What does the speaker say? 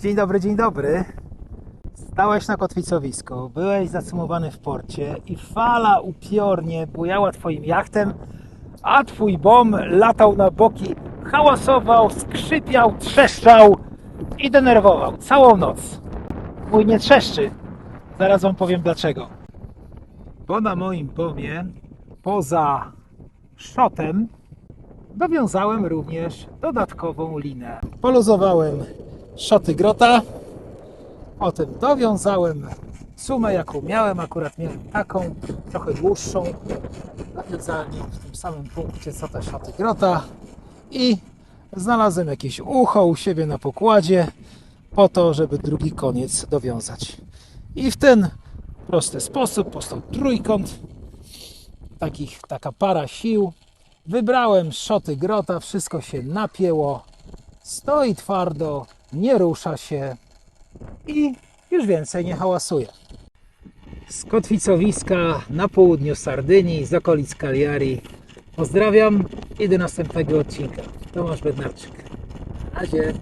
Dzień dobry, dzień dobry. Stałeś na kotwicowisku, byłeś zacumowany w porcie i fala upiornie bujała twoim jachtem, a twój bom latał na boki, hałasował, skrzypiał, trzeszczał i denerwował całą noc. Mój nie trzeszczy. Zaraz wam powiem dlaczego. Bo na moim bomie, poza szotem, dowiązałem również dodatkową linę. Poluzowałem szoty grota, potem dowiązałem sumę jaką miałem, akurat miałem taką, trochę dłuższą, nawiązałem ją w tym samym punkcie co te szoty grota. I znalazłem jakieś ucho u siebie na pokładzie po to, żeby drugi koniec dowiązać. I w ten prosty sposób powstał trójkąt, takich, taka para sił. Wybrałem szoty grota, wszystko się napięło, stoi twardo, nie rusza się i już więcej nie hałasuje. Z kotwicowiska na południu Sardynii, z okolic Cagliari. Pozdrawiam i do następnego odcinka. Tomasz Bednarczyk. Na razie.